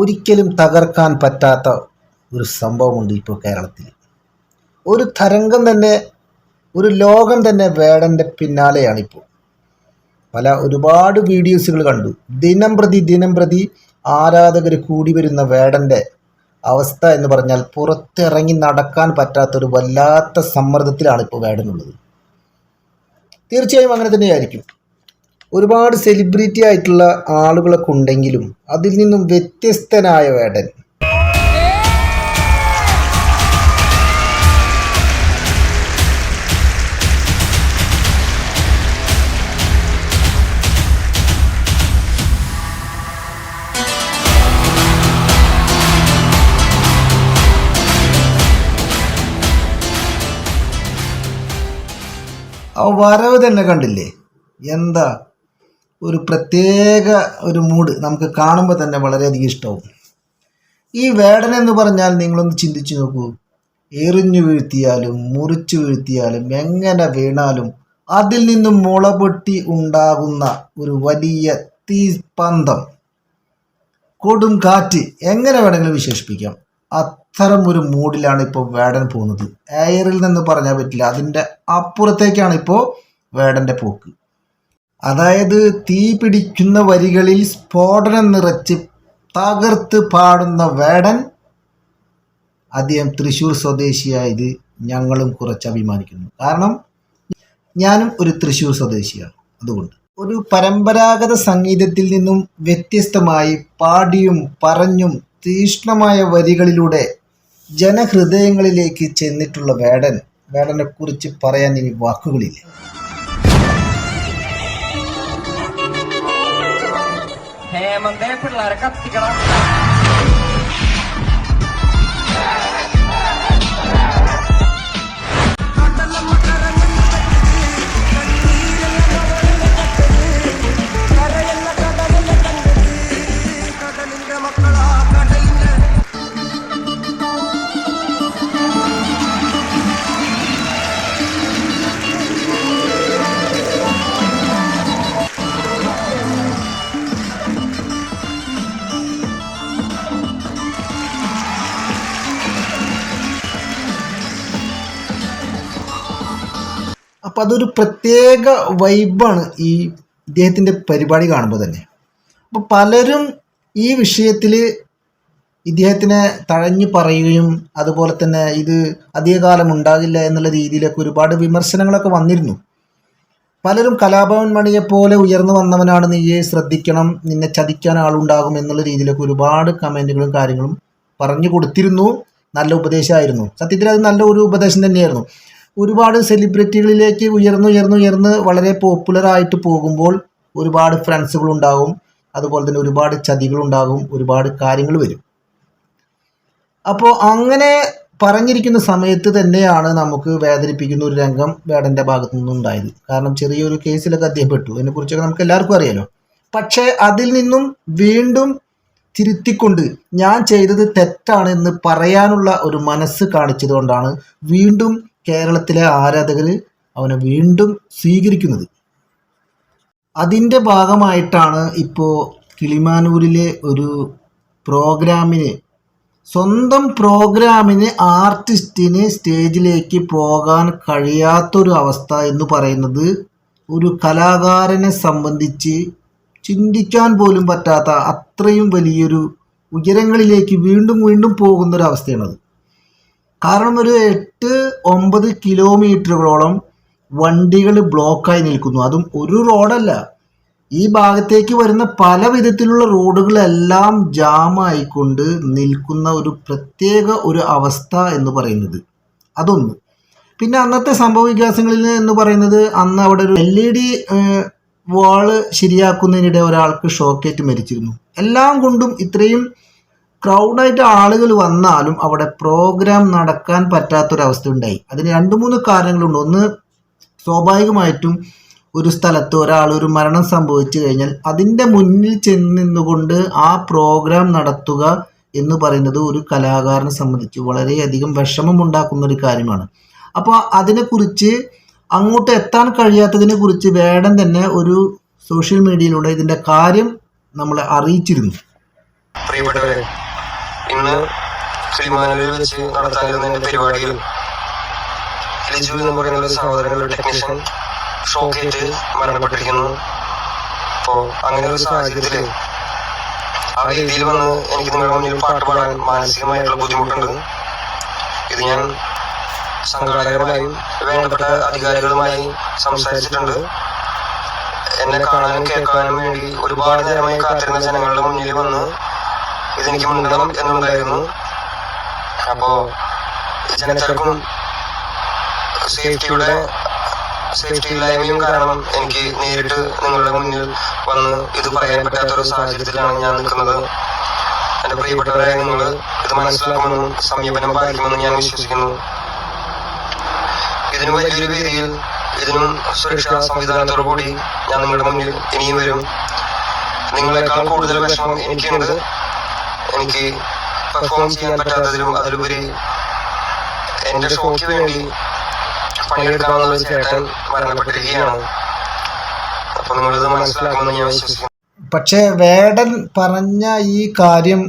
ഒരിക്കലും തകർക്കാൻ പറ്റാത്ത ഒരു സംഭവമുണ്ട് ഇപ്പോൾ കേരളത്തിൽ. ഒരു തരംഗം തന്നെ ഒരു ലോകം തന്നെ വേടന്റെ പിന്നാലെയാണിപ്പോൾ. പല ഒരുപാട് വീഡിയോസുകൾ കണ്ടു. ദിനം പ്രതി ദിനം പ്രതി ആരാധകർ കൂടി വരുന്ന വേടന്റെ അവസ്ഥ എന്ന് പറഞ്ഞാൽ പുറത്തിറങ്ങി നടക്കാൻ പറ്റാത്തൊരു വല്ലാത്ത സമ്മർദ്ദത്തിലാണ് ഇപ്പോൾ വേടനുള്ളത് തീർച്ചയായും അങ്ങനെ തന്നെയായിരിക്കും ഒരുപാട് സെലിബ്രിറ്റി ആയിട്ടുള്ള ആളുകളൊക്കെ ഉണ്ടെങ്കിലും അതിൽ നിന്നും വ്യത്യസ്തനായ വേടൻ. വരവ് തന്നെ കണ്ടില്ലേ? എന്താ ഒരു പ്രത്യേക ഒരു മൂഡ് നമുക്ക് കാണുമ്പോൾ തന്നെ വളരെയധികം ഇഷ്ടവും. ഈ വേടന എന്ന് പറഞ്ഞാൽ നിങ്ങളൊന്ന് ചിന്തിച്ചു നോക്കൂ. എറിഞ്ഞു വീഴ്ത്തിയാലും മുറിച്ചു വീഴ്ത്തിയാലും എങ്ങനെ വീണാലും അതിൽ നിന്നും മുളപൊട്ടി ഉണ്ടാകുന്ന ഒരു വലിയ തീപന്തം കൊടും കാറ്റ് എങ്ങനെ വേണമെങ്കിലും വിശേഷിപ്പിക്കാം. അത്തരം ഒരു മൂഡിലാണ് ഇപ്പോൾ വേടൻ പോകുന്നത്. എയറിൽ നിന്ന് പറഞ്ഞാൽ പറ്റില്ല. അതിന്റെ അപ്പുറത്തേക്കാണ് ഇപ്പോൾ വേടന്റെ പോക്ക്. അതായത് തീ പിടിക്കുന്ന വരികളിൽ സ്ഫോടനം നിറച്ച് തകർത്ത് പാടുന്ന വേടൻ. അദ്ദേഹം തൃശ്ശൂർ സ്വദേശിയായത് ഞങ്ങളും കുറച്ച് അഭിമാനിക്കുന്നു. കാരണം ഞാനും ഒരു തൃശ്ശൂർ സ്വദേശിയാണ്. അതുകൊണ്ട് ഒരു പരമ്പരാഗത സംഗീതത്തിൽ നിന്നും വ്യത്യസ്തമായി പാടിയും പറഞ്ഞും തീഷ്ണമായ വരികളിലൂടെ ജനഹൃദയങ്ങളിലേക്ക് ചെന്നിട്ടുള്ള വേടൻ. വേടനെക്കുറിച്ച് പറയാൻ ഇനി വാക്കുകളില്ല. Emang dia perlu rekap tiga ratus. അപ്പം അതൊരു പ്രത്യേക വൈബാണ് ഈ ഇദ്ദേഹത്തിന്റെ പരിപാടി കാണുമ്പോൾ തന്നെ. അപ്പോൾ പലരും ഈ വിഷയത്തിൽ ഇദ്ദേഹത്തിനെ തഴഞ്ഞു പറയുകയും അതുപോലെ തന്നെ ഇത് അധികകാലം ഉണ്ടാകില്ല എന്നുള്ള രീതിയിലൊക്കെ ഒരുപാട് വിമർശനങ്ങളൊക്കെ വന്നിരുന്നു. പലരും കലാഭവൻ മണിയെ പോലെ ഉയർന്നു വന്നവനാണ് നീയെ ശ്രദ്ധിക്കണം നിന്നെ ചതിക്കാൻ ആളുണ്ടാകും എന്നുള്ള രീതിയിലൊക്കെ ഒരുപാട് കമന്റുകളും കാര്യങ്ങളും പറഞ്ഞു കൊടുത്തിരുന്നു. നല്ല ഉപദേശമായിരുന്നു. സത്യത്തിൽ അത് നല്ല ഒരു ഉപദേശം തന്നെയായിരുന്നു. ഒരുപാട് സെലിബ്രിറ്റികളിലേക്ക് ഉയർന്നു ഉയർന്നു ഉയർന്ന് വളരെ പോപ്പുലർ ആയിട്ട് പോകുമ്പോൾ ഒരുപാട് ഫ്രണ്ട്സുകൾ ഉണ്ടാകും അതുപോലെ തന്നെ ഒരുപാട് ചതികളുണ്ടാകും ഒരുപാട് കാര്യങ്ങൾ വരും. അപ്പോൾ അങ്ങനെ പറഞ്ഞിരിക്കുന്ന സമയത്ത് തന്നെയാണ് നമുക്ക് വേദനിപ്പിക്കുന്ന ഒരു രംഗം വേടന്റെ ഭാഗത്തു നിന്നുണ്ടായത്. കാരണം ചെറിയൊരു കേസിലൊക്കെ അദ്ദേഹം പെട്ടു അതിനെക്കുറിച്ചൊക്കെ നമുക്ക് എല്ലാവർക്കും അറിയാലോ. പക്ഷേ അതിൽ നിന്നും വീണ്ടും തിരുത്തിക്കൊണ്ട് ഞാൻ ചെയ്തത് തെറ്റാണ് എന്ന് പറയാനുള്ള ഒരു മനസ്സ് കാണിച്ചതുകൊണ്ടാണ് വീണ്ടും കേരളത്തിലെ ആരാധകർ അവനെ വീണ്ടും സ്വീകരിക്കുന്നത്. അതിന്റെ ഭാഗമായിട്ടാണ് ഇപ്പോൾ കിളിമാനൂരിലെ ഒരു പ്രോഗ്രാമിന് സ്വന്തം പ്രോഗ്രാമിന് ആർട്ടിസ്റ്റിന് സ്റ്റേജിലേക്ക് പോകാൻ കഴിയാത്തൊരു അവസ്ഥ എന്ന് പറയുന്നത് ഒരു കലാകാരനെ സംബന്ധിച്ച് ചിന്തിക്കാൻ പോലും പറ്റാത്ത അത്രയും വലിയൊരു ഉയരങ്ങളിലേക്ക് വീണ്ടും വീണ്ടും പോകുന്നൊരവസ്ഥയാണത്. കാരണം ഒരു എട്ട് ഒമ്പത് കിലോമീറ്ററുകളോളം വണ്ടികൾ ബ്ലോക്കായി നിൽക്കുന്നു. അതും ഒരു റോഡല്ല ഈ ഭാഗത്തേക്ക് വരുന്ന പല വിധത്തിലുള്ള റോഡുകളെല്ലാം ജാമായിക്കൊണ്ട് നിൽക്കുന്ന ഒരു പ്രത്യേക ഒരു അവസ്ഥ എന്ന് പറയുന്നത്. അതൊന്ന്. പിന്നെ അന്നത്തെ സംഭവ വികാസങ്ങളിൽ എന്ന് പറയുന്നത് അന്ന് അവിടെ ഒരു എൽ ഇ ഡി വാൾ ശരിയാക്കുന്നതിനിടെ ഒരാൾക്ക് ഷോക്കേറ്റ് മരിച്ചിരുന്നു. എല്ലാം കൊണ്ടും ഇത്രയും ക്രൗഡായിട്ട് ആളുകൾ വന്നാലും അവിടെ പ്രോഗ്രാം നടക്കാൻ പറ്റാത്തൊരവസ്ഥ ഉണ്ടായി അതിന് രണ്ട് മൂന്ന് കാരണങ്ങളുണ്ട്. ഒന്ന് സ്വാഭാവികമായിട്ടും ഒരു സ്ഥലത്ത് ഒരാൾ ഒരു മരണം സംഭവിച്ചു കഴിഞ്ഞാൽ അതിന്റെ മുന്നിൽ ചെന്ന് നിന്നുകൊണ്ട് ആ പ്രോഗ്രാം നടത്തുക എന്ന് പറയുന്നത് ഒരു കലാകാരനെ സംബന്ധിച്ച് വളരെയധികം വിഷമമുണ്ടാക്കുന്ന ഒരു കാര്യമാണ്. അപ്പോൾ അതിനെക്കുറിച്ച് അങ്ങോട്ട് എത്താൻ കഴിയാത്തതിനെ കുറിച്ച് വേടൻ തന്നെ ഒരു സോഷ്യൽ മീഡിയയിലൂടെ ഇതിന്റെ കാര്യം നമ്മളെ അറിയിച്ചിരുന്നു. പ്രിയപ്പെട്ടവരെ ഇന്ന് കിളിമാനൂരിൽ വെച്ച് നടത്താനിരുന്ന പരിപാടിയിൽ ലിജു എന്ന് പറയുന്ന ഒരു സഹോദരൻ ഒരു ടെക്നീഷ്യൻ ഷോക്കേറ്റ് മരണപ്പെട്ടിരിക്കുന്നു. അപ്പോ അങ്ങനെ ഒരു സാഹചര്യത്തിൽ ആ രീതിയിൽ വന്ന് എനിക്ക് നിങ്ങളുടെ മുന്നിൽ പാട്ട് പാടാൻ മാനസികമായിട്ടുള്ള ബുദ്ധിമുട്ടുണ്ട്. ഇത് ഞാൻ സംഘാടകരുമായും വേണ്ടപ്പെട്ട അധികാരികളുമായി സംസാരിച്ചിട്ടുണ്ട്. എന്നെ കാണാനും കേൾക്കാനും വേണ്ടി ഒരുപാട് നേരമായി കാത്തിരുന്ന ജനങ്ങളുടെ മുന്നിൽ വന്ന് ഇതെനിക്ക് മുണ്ടണം എന്നുണ്ടായിരുന്നു അപ്പോ ജനത്തിരക്കും സേഫ്റ്റിയുടെ സേഫ്റ്റി ഇല്ലായ്മയും കാരണം എനിക്ക് നേരിട്ട് നിങ്ങളുടെ മുന്നിൽ വന്ന് ഇത് പറയാൻ പറ്റാത്ത ഒരു സാഹചര്യത്തിലാണ് ഞാൻ നിൽക്കുന്നത്. എന്റെ പ്രിയപ്പെട്ടവരായ നിങ്ങൾ ഇത് മനസ്സിലാക്കുമെന്നും സമീപനം പാലിക്കുമെന്നും ഞാൻ വിശ്വസിക്കുന്നു. ഇതിനു വലിയൊരു രീതിയിൽ ഇതിനും സുരക്ഷാ സംവിധാനത്തോടു കൂടി ഞാൻ നിങ്ങളുടെ മുന്നിൽ ഇനിയും വരും. നിങ്ങളെക്കാൾ കൂടുതൽ വിഷമം എനിക്കുണ്ട്. എനിക്ക് പെർഫോം ചെയ്യാൻ പറ്റാത്തതിലും അതിലുപരി എന്റെ ഷോയ്ക്ക് വേണ്ടി പണിയെടുക്കാവുന്ന ഒരു ചേട്ടൻ മരണപ്പെട്ടിരിക്കുകയാണ്. അപ്പൊ നിങ്ങളിത് മനസ്സിലാക്കുമെന്ന് ഞാൻ വിശ്വസിക്കുന്നു. പക്ഷേ വേടൻ പറഞ്ഞ ഈ കാര്യം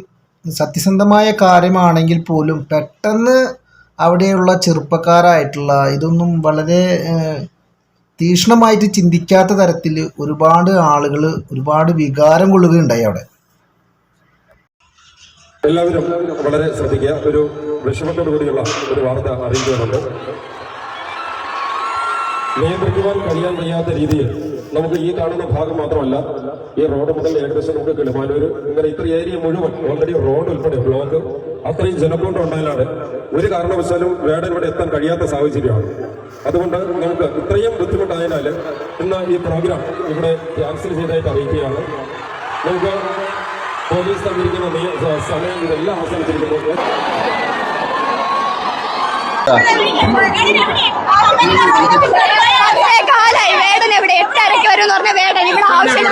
സത്യസന്ധമായ കാര്യമാണെങ്കിൽ പോലും പെട്ടെന്ന് അവിടെയുള്ള ചെറുപ്പക്കാരായിട്ടുള്ള ഇതൊന്നും വളരെ തീക്ഷ്ണമായിട്ട് ചിന്തിക്കാത്ത തരത്തിൽ ഒരുപാട് ആളുകൾ ഒരുപാട് വികാരം കൊള്ളുകയുണ്ടായി അവിടെ. എല്ലാവരും വളരെ ശ്രദ്ധിക്കുക. ഒരു വിഷമത്തോടു കൂടിയുള്ള ഒരു വാർത്ത അറിയിക്കുന്നുണ്ട്. നിയന്ത്രിക്കുവാൻ കഴിയാൻ വയ്യാത്ത രീതിയിൽ നമുക്ക് ഈ കാണുന്ന ഭാഗം മാത്രമല്ല ഈ റോഡ് മുതൽ ഏകദേശം നമുക്ക് കിളിമാനൂർ ഇങ്ങനെ ഇത്ര ഏരിയ മുഴുവൻ ഓൾറെഡി റോഡ് ഉൾപ്പെടെ ബ്ലോക്ക് അത്രയും ജനക്കൂട്ടം ഉണ്ടായാലാണ് ഒരു കാരണവശാലും വേടൻ ഇവിടെ എത്താൻ കഴിയാത്ത സാഹചര്യമാണ്. അതുകൊണ്ട് നമുക്ക് ഇത്രയും ബുദ്ധിമുട്ടായതിനാൽ ഇന്ന് ഈ പ്രോഗ്രാം ഇവിടെ ക്യാൻസൽ ചെയ്തായിട്ട് അറിയിക്കുകയാണ്. നമുക്ക് പോലീസ് തന്നിരിക്കുന്ന സമയം ഇതെല്ലാം വേടൻ എവിടെ? എട്ടരയ്ക്ക് വരും എന്ന് പറഞ്ഞ വേടൻ ഇവിടെ ആവശ്യം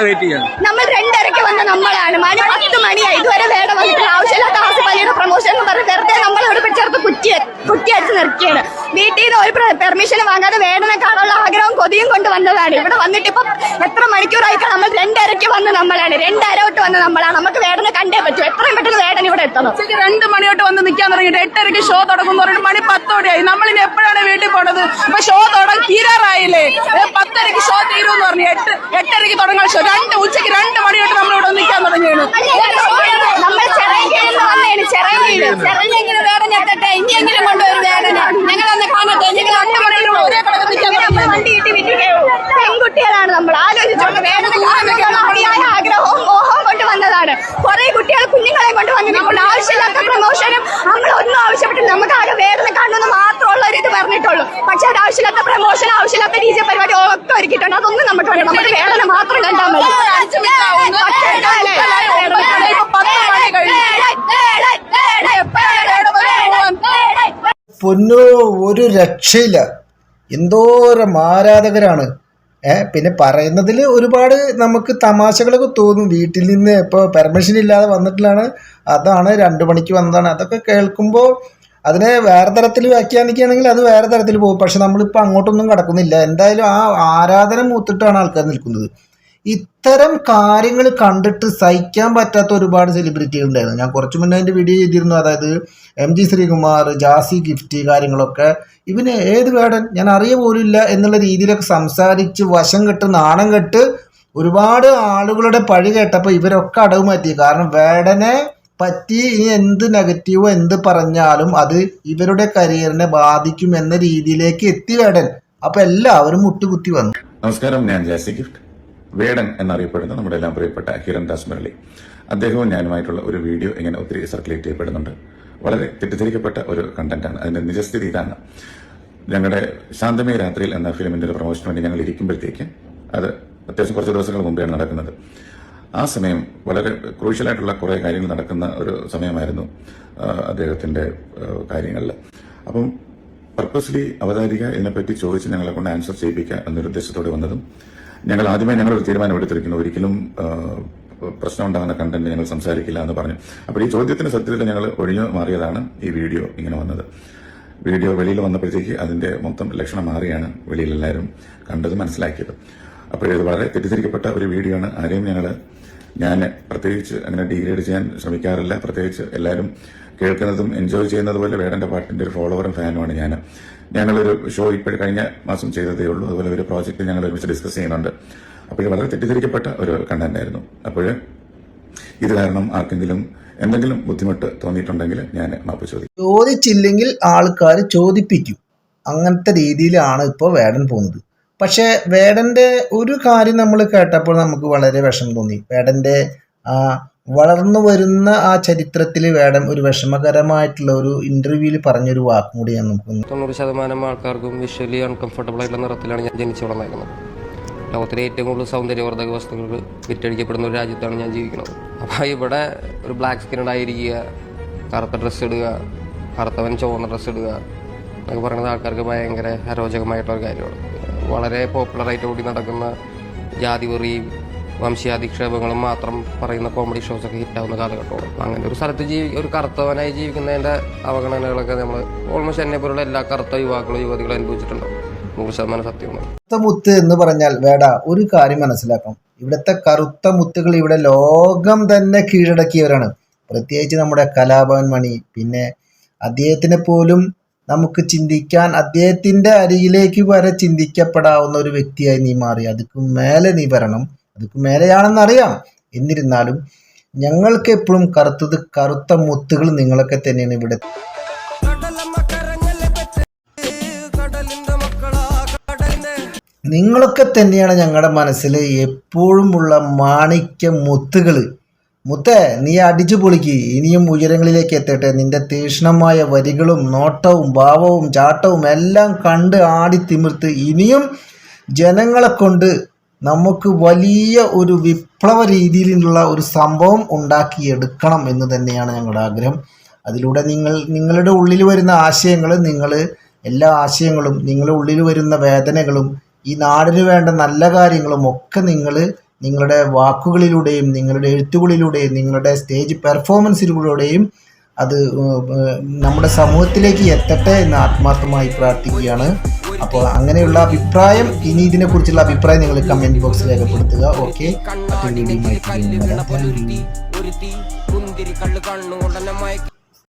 നമ്മൾ രണ്ടരക്ക് വന്ന നമ്മളാണ്. മണി പത്ത് മണിയായി. ഇതുവരെ വേടൻ വന്നിട്ടില്ല. ആവശ്യമില്ലാത്ത ആസിഫലിയുടെ പ്രൊമോഷൻ എന്ന് പറഞ്ഞ് വെറുതെ നമ്മളെ ഇവിടെ പിടിച്ചെടുത്ത് കുറ്റി കുറ്റി അടിച്ച് നിർത്തിയാണ്. വീട്ടിൽ നിന്ന് ഒരു പെർമിഷൻ വാങ്ങാതെ വേടനെ ആഗ്രഹവും കൊതിയും കൊണ്ട് വന്നതാണ്. ഇവിടെ വന്നിട്ട് ഇപ്പം എത്ര മണിക്കൂറായിട്ട് നമ്മൾ രണ്ടരയ്ക്ക് വന്ന് നമ്മളാണ്. രണ്ടര തൊട്ട് വന്ന് നമ്മളാണ്. നമുക്ക് വേടനെ കണ്ടേ പറ്റൂ. എത്രയും പെട്ടെന്ന് വേടന ഇവിടെ എത്തണം. ഉച്ചയ്ക്ക് രണ്ട് മണിയോട്ട് വന്ന് നിൽക്കാൻ തുടങ്ങിയിട്ട് എട്ടരയ്ക്ക് ഷോ തുടങ്ങും പറഞ്ഞിട്ട് മണി പത്തോടെയായി. നമ്മളിനി എപ്പോഴാണ് വീട്ടിൽ പോണത്? അപ്പൊ ഷോ തുടങ്ങി തീരാറായില്ലേ? പത്തരയ്ക്ക് ഷോ തീരുമെന്ന് പറഞ്ഞു. എട്ട് എട്ടരയ്ക്ക് തുടങ്ങാൻ ഷോ രണ്ട് ഉച്ചയ്ക്ക് രണ്ട് മണിയോട്ട് നമ്മൾ ഇവിടെ നിൽക്കാൻ തുടങ്ങിയാണ്. നമ്മൾ ചെറിയ ചെറിയ വേടനെ എത്തട്ടെ. ഇനിയെങ്കിലും കൊണ്ടുവരും നമ്മൾ വണ്ടി പെൺകുട്ടികളാണ് നമ്മൾ. ആലോചിച്ചോണ്ട് അതിയായ ആഗ്രഹവും മോഹവും കൊണ്ട് വന്നതാണ്. കുറെ കുട്ടികൾ കുഞ്ഞുങ്ങളെ കൊണ്ട് വന്നിട്ടുണ്ട്. ആവശ്യമില്ലാത്ത പ്രമോഷനും നമ്മൾ ഒന്നും ആവശ്യപ്പെട്ടില്ല. നമുക്ക് ആകെ വേദന കാണുമെന്ന് മാത്രമുള്ള ഒരു ഇത് പറഞ്ഞിട്ടുള്ളൂ. പക്ഷെ അത് ആവശ്യമില്ലാത്ത പ്രമോഷൻ ആവശ്യമില്ലാത്ത രീതി പരിപാടി ഒക്കെ ഒരുക്കിയിട്ടുണ്ട്. അതൊന്നും നമുക്ക് വേണ്ട. നമ്മുടെ വേദന മാത്രം കണ്ടാൽ മതി. പൊന്നു ഒരു രക്ഷയില്ല. എന്തോരം ആരാധകരാണ്. ഏഹ് പിന്നെ പറയുന്നതിൽ ഒരുപാട് നമുക്ക് തമാശകളൊക്കെ തോന്നും. വീട്ടിൽ നിന്ന് ഇപ്പോൾ പെർമിഷൻ ഇല്ലാതെ വന്നിട്ടില്ലാണ് അതാണ് രണ്ട് മണിക്ക് വന്നതാണ്. അതൊക്കെ കേൾക്കുമ്പോൾ അതിനെ വേറെ തരത്തിൽ വ്യാഖ്യാനിക്കുകയാണെങ്കിൽ അത് വേറെ തരത്തിൽ പോകും. പക്ഷെ നമ്മളിപ്പോൾ അങ്ങോട്ടൊന്നും കടക്കുന്നില്ല. എന്തായാലും ആ ആരാധന മൂത്തിട്ടാണ് ആൾക്കാർ നിൽക്കുന്നത്. ഇത്തരം കാര്യങ്ങൾ കണ്ടിട്ട് സഹിക്കാൻ പറ്റാത്ത ഒരുപാട് സെലിബ്രിറ്റികൾ ഉണ്ടായിരുന്നു. ഞാൻ കുറച്ച് മുന്നേ അതിന്റെ വീഡിയോ ചെയ്തിരുന്നു. അതായത് എം ജി ശ്രീകുമാർ ജാസി ഗിഫ്റ്റ് കാര്യങ്ങളൊക്കെ. ഇവന് ഏത് വേടൻ? ഞാൻ അറിയ പോലുമില്ല എന്നുള്ള രീതിയിലൊക്കെ സംസാരിച്ച് വശം കെട്ട് നാണം കെട്ട് ഒരുപാട് ആളുകളുടെ പഴി കേട്ടപ്പോൾ ഇവരൊക്കെ അടവ് മാറ്റി. കാരണം വേടനെ പറ്റി ഇനി എന്ത് നെഗറ്റീവോ എന്ത് പറഞ്ഞാലും അത് ഇവരുടെ കരിയറിനെ ബാധിക്കും എന്ന രീതിയിലേക്ക് എത്തി വേടൻ. അപ്പൊ എല്ലാവരും മുട്ടുകുത്തി വന്നു. നമസ്കാരം. ഞാൻ ജാസി ഗിഫ്റ്റ്. വേടൻ എന്നറിയപ്പെടുന്ന നമ്മുടെ എല്ലാം പ്രിയപ്പെട്ട ഹിരൺ ദാസ് മുരളി. അദ്ദേഹവും ഞാനുമായിട്ടുള്ള ഒരു വീഡിയോ ഇങ്ങനെ ഒത്തിരി സർക്കുലേറ്റ് ചെയ്യപ്പെടുന്നുണ്ട്. വളരെ തെറ്റിദ്ധരിക്കപ്പെട്ട ഒരു കണ്ടന്റാണ് അതിന്റെ നിജസ്ഥിതി ഇതാണ്. ഞങ്ങളുടെ ശാന്തമയ രാത്രിയിൽ എന്ന ഫിലിമിന്റെ ഒരു പ്രൊമോഷന് വേണ്ടി ഞങ്ങൾ ഇരിക്കുമ്പോഴത്തേക്ക് അത് അത്യാവശ്യം കുറച്ച് ദിവസങ്ങൾ മുമ്പെയാണ് നടക്കുന്നത്. ആ സമയം വളരെ ക്രൂഷ്യലായിട്ടുള്ള കുറേ കാര്യങ്ങൾ നടക്കുന്ന ഒരു സമയമായിരുന്നു അദ്ദേഹത്തിന്റെ കാര്യങ്ങളിൽ. അപ്പം പർപ്പസ്ലി അവതാരിക ഇതിനെപ്പറ്റി ചോദിച്ച് ഞങ്ങളെ കൊണ്ട് ആൻസർ ചെയ്യിപ്പിക്കുക എന്നൊരു ഉദ്ദേശത്തോടെ വന്നതും ഞങ്ങൾ ആദ്യമേ ഞങ്ങൾ ഒരു തീരുമാനം എടുത്തിരിക്കുന്നു. ഒരിക്കലും പ്രശ്നം ഉണ്ടാകുന്ന കണ്ടന്റ് ഞങ്ങൾ സംസാരിക്കില്ല എന്ന് പറഞ്ഞു. അപ്പോൾ ഈ ചോദ്യത്തിന് സത്യത്തിൽ ഞങ്ങൾ ഒഴിഞ്ഞു മാറിയതാണ് ഈ വീഡിയോ ഇങ്ങനെ വന്നത്. വീഡിയോ വെളിയിൽ വന്നപ്പോഴത്തേക്ക് അതിന്റെ മൊത്തം ലക്ഷണം മാറിയാണ് വെളിയിൽ എല്ലാവരും കണ്ടത് മനസ്സിലാക്കിയത്. അപ്പോഴത് വളരെ തെറ്റിദ്ധരിക്കപ്പെട്ട ഒരു വീഡിയോ ആണ്. ആരെയും ഞങ്ങൾ ഞാൻ പ്രത്യേകിച്ച് അങ്ങനെ ഡീഗ്രേഡ് ചെയ്യാൻ ശ്രമിക്കാറില്ല. പ്രത്യേകിച്ച് എല്ലാവരും കേൾക്കുന്നതും എൻജോയ് ചെയ്യുന്നത് പോലെ വേടന്റെ പാട്ടിന്റെ ഒരു ഫോളോവറും ഫാനുമാണ് ഞാൻ. ഞങ്ങളൊരു ഷോ ഇപ്പോഴും കഴിഞ്ഞ മാസം ചെയ്തതേ ഉള്ളൂ. അതുപോലെ ഒരു പ്രോജക്റ്റ് ഞങ്ങൾ ഒരുമിച്ച് ഡിസ്കസ് ചെയ്യുന്നുണ്ട്. അപ്പോൾ വളരെ തെറ്റിദ്ധരിക്കപ്പെട്ട ഒരു കണ്ടന്റ് ആയിരുന്നു. അപ്പോൾ ഇത് കാരണം ആർക്കെങ്കിലും എന്തെങ്കിലും ബുദ്ധിമുട്ട് തോന്നിയിട്ടുണ്ടെങ്കിൽ ഞാൻ മാപ്പ് ചോദിക്കും. ചോദിച്ചില്ലെങ്കിൽ ആൾക്കാർ ചോദിപ്പിക്കും. അങ്ങനത്തെ രീതിയിലാണ് ഇപ്പോൾ വേടൻ പോകുന്നത്. പക്ഷേ വേടന്റെ ഒരു കാര്യം നമ്മൾ കേട്ടപ്പോൾ നമുക്ക് വളരെ വിഷമം തോന്നി. വേടന്റെ ആ വളർന്നു വരുന്ന ആ ചരിത്രത്തിൽ വേണം ഒരു വിഷമകരമായിട്ടുള്ള ഒരു ഇന്റർവ്യൂവിൽ പറഞ്ഞൊരു വാക്കും കൂടി ഞാൻ നമുക്ക് തൊണ്ണൂറ് ശതമാനം ആൾക്കാർക്കും വിഷ്വലി അൺകംഫർട്ടബിൾ ആയിട്ടുള്ള നിറത്തിലാണ് ഞാൻ ജനിച്ചു വളർന്നിരിക്കുന്നത് ലോകത്തിലെ ഏറ്റവും കൂടുതൽ സൗന്ദര്യവർദ്ധക വസ്തുക്കൾ വിറ്റഴിക്കപ്പെടുന്ന ഒരു രാജ്യത്താണ് ഞാൻ ജീവിക്കുന്നത്. അപ്പോൾ ഇവിടെ ഒരു ബ്ലാക്ക് സ്കിൻ ആയിരിക്കുക കറുത്ത ഡ്രസ്സ് ഇടുക കറുത്തവൻ ചുവന്ന ഡ്രസ്സ് ഇടുക എന്നൊക്കെ പറയുന്നത് ആൾക്കാർക്ക് ഭയങ്കര അരോചകമായിട്ടുള്ള ഒരു കാര്യമാണ്. വളരെ പോപ്പുലറായിട്ട് ഓടി നടക്കുന്ന ജാതിവെറിയും വംശീയാധിക്ഷേപങ്ങളും മാത്രം പറയുന്ന കോമഡി ഷോസ് ഒക്കെ ഹിറ്റാവുന്ന കാലഘട്ടമാണ്. അങ്ങനെ ഒരു സ്ഥലത്ത് ജീവി ഒരു കറുത്തവനായി ജീവിക്കുന്നതിന്റെ അവഗണനകളൊക്കെ നമ്മൾ ഓൾമോസ്റ്റ് എന്നെ പോലുള്ള എല്ലാ കറുത്ത യുവാക്കളും യുവതികളും അനുഭവിച്ചിട്ടുണ്ടാവും നൂറ് ശതമാനം സത്യമാണ്. കറുത്ത മുത്ത് എന്ന് പറഞ്ഞാൽ വേട ഒരു കാര്യം മനസ്സിലാക്കണം ഇവിടുത്തെ കറുത്ത മുത്തുകൾ ഇവിടെ ലോകം തന്നെ കീഴടക്കിയവരാണ്. പ്രത്യേകിച്ച് നമ്മുടെ കലാഭവൻ മണി പിന്നെ അദ്ദേഹത്തിനെ പോലും നമുക്ക് ചിന്തിക്കാൻ അദ്ദേഹത്തിന്റെ അരികിലേക്ക് വരെ ചിന്തിക്കപ്പെടാവുന്ന ഒരു വ്യക്തിയായി നീ മാറി. അതുക്ക് മേലെ നീ വരണം. അതുക്ക് മേലെയാണെന്നറിയാം. എന്നിരുന്നാലും ഞങ്ങൾക്ക് എപ്പോഴും കറുത്തത് കറുത്ത മുത്തുകൾ നിങ്ങളൊക്കെ തന്നെയാണ് ഇവിടെ. നിങ്ങളൊക്കെ തന്നെയാണ് ഞങ്ങളുടെ മനസ്സിൽ എപ്പോഴും ഉള്ള മാണിക്യ മുത്തുകൾ. മുത്തേ നീ അടിച്ചു പൊളിക്ക്. ഇനിയും ഉയരങ്ങളിലേക്ക് എത്തട്ടെ. നിന്റെ തീഷ്ണമായ വരികളും നോട്ടവും ഭാവവും ചാട്ടവും എല്ലാം കണ്ട് ആടി തിമിർത്ത് ഇനിയും ജനങ്ങളെ കൊണ്ട് നമുക്ക് വലിയ ഒരു വിപ്ലവ രീതിയിലുള്ള ഒരു സംഭവം ഉണ്ടാക്കിയെടുക്കണം എന്ന് തന്നെയാണ് ഞങ്ങളുടെ ആഗ്രഹം. അതിലൂടെ നിങ്ങൾ നിങ്ങളുടെ ഉള്ളിൽ വരുന്ന ആശയങ്ങൾ നിങ്ങൾ എല്ലാ ആശയങ്ങളും നിങ്ങളുടെ ഉള്ളിൽ വരുന്ന വേദനകളും ഈ നാടിന് വേണ്ട നല്ല കാര്യങ്ങളും ഒക്കെ നിങ്ങൾ നിങ്ങളുടെ വാക്കുകളിലൂടെയും നിങ്ങളുടെ എഴുത്തുകളിലൂടെയും നിങ്ങളുടെ സ്റ്റേജ് പെർഫോമൻസിലൂടെയും അത് നമ്മുടെ സമൂഹത്തിലേക്ക് എത്തട്ടെ എന്ന് ആത്മാർത്ഥമായി പ്രാർത്ഥിക്കുകയാണ്. അപ്പോൾ അങ്ങനെയുള്ള അഭിപ്രായം ഇനി ഇതിനെക്കുറിച്ചുള്ള അഭിപ്രായം നിങ്ങൾ കമന്റ് ബോക്സിൽ രേഖപ്പെടുത്തുക. ഓക്കെ മറ്റൊരു വീഡിയോ